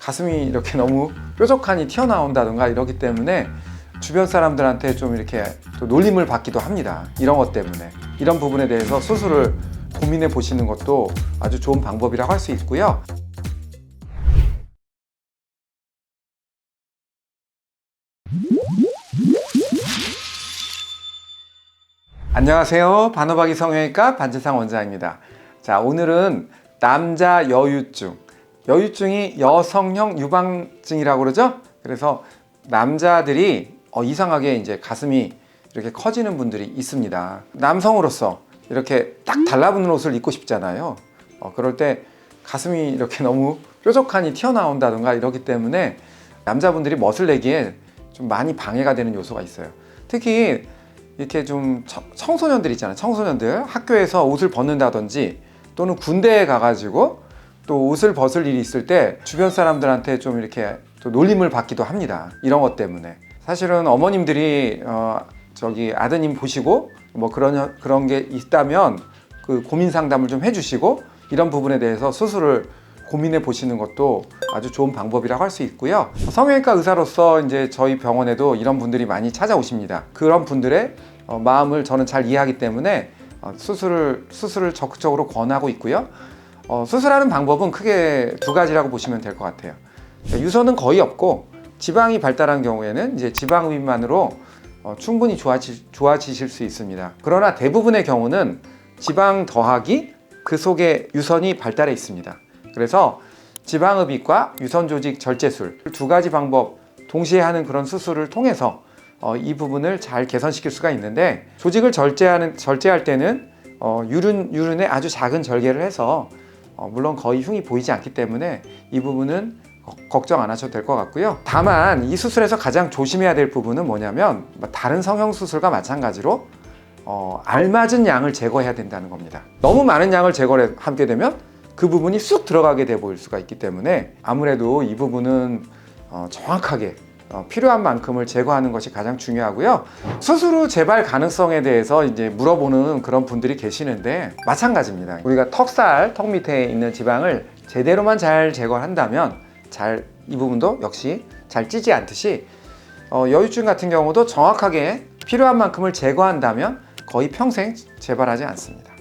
가슴이 이렇게 너무 뾰족하니 튀어나온다든가 이러기 때문에 주변 사람들한테 좀 이렇게 또 놀림을 받기도 합니다. 이런 것 때문에 이런 부분에 대해서 수술을 고민해 보시는 것도 아주 좋은 방법이라고 할 수 있고요. 안녕하세요. 반호박이 성형외과 반지상 원장입니다. 자, 오늘은 남자 여유증. 여유증이 여성형 유방증이라고 그러죠? 그래서 남자들이 어, 이상하게 이제 가슴이 이렇게 커지는 분들이 있습니다. 남성으로서 이렇게 딱 달라붙는 옷을 입고 싶잖아요. 어, 그럴 때 가슴이 이렇게 너무 뾰족하니 튀어나온다든가 이러기 때문에 남자분들이 멋을 내기에 좀 많이 방해가 되는 요소가 있어요. 특히 이렇게 좀 청- 청소년들 있잖아요. 청소년들 학교에서 옷을 벗는다든지 또는 군대에 가가지고 또 옷을 벗을 일이 있을 때 주변 사람들한테 좀 이렇게 또 놀림을 받기도 합니다. 이런 것 때문에 사실은 어머님들이 어, 저기 아드님 보시고 뭐 그런 그런 게 있다면 그 고민 상담을 좀 해주시고 이런 부분에 대해서 수술을 고민해 보시는 것도 아주 좋은 방법이라고 할 수 있고요. 성형외과 의사로서 이제 저희 병원에도 이런 분들이 많이 찾아오십니다. 그런 분들의 어, 마음을 저는 잘 이해하기 때문에 어, 수술을 수술을 적극적으로 권하고 있고요. 어, 수술하는 방법은 크게 두 가지라고 보시면 될 것 같아요. 그러니까 유선은 거의 없고 지방이 발달한 경우에는 이제 지방흡입만으로 어, 충분히 좋아지, 좋아지실 수 있습니다. 그러나 대부분의 경우는 지방 더하기 그 속에 유선이 발달해 있습니다. 그래서 지방흡입과 유선 조직 절제술 두 가지 방법 동시에 하는 그런 수술을 통해서 어, 이 부분을 잘 개선시킬 수가 있는데 조직을 절제하는 절제할 때는 어, 유륜 유륜에 아주 작은 절개를 해서 어, 물론 거의 흉이 보이지 않기 때문에 이 부분은 거- 걱정 안 하셔도 될 것 같고요. 다만 이 수술에서 가장 조심해야 될 부분은 뭐냐면 뭐 다른 성형 수술과 마찬가지로 어, 알맞은 양을 제거해야 된다는 겁니다. 너무 많은 양을 제거하게 되면 그 부분이 쑥 들어가게 돼 보일 수가 있기 때문에 아무래도 이 부분은 어, 정확하게 어, 필요한 만큼을 제거하는 것이 가장 중요하고요. 후 재발 가능성에 대해서 이제 물어보는 그런 분들이 계시는데 마찬가지입니다. 우리가 턱살, 턱 밑에 있는 지방을 제대로만 잘 제거한다면 잘 이 부분도 역시 잘 찌지 않듯이 어, 여유증 같은 경우도 정확하게 필요한 만큼을 제거한다면 거의 평생 재발하지 않습니다.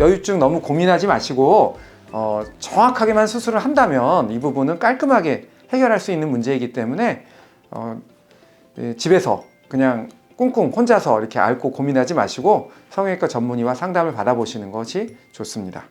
여유증 너무 고민하지 마시고 어, 정확하게만 수술을 한다면 이 부분은 깔끔하게 해결할 수 있는 문제이기 때문에 어, 예, 집에서 그냥 꿍꿍 혼자서 이렇게 앓고 고민하지 마시고 성형외과 전문의와 상담을 받아보시는 것이 좋습니다.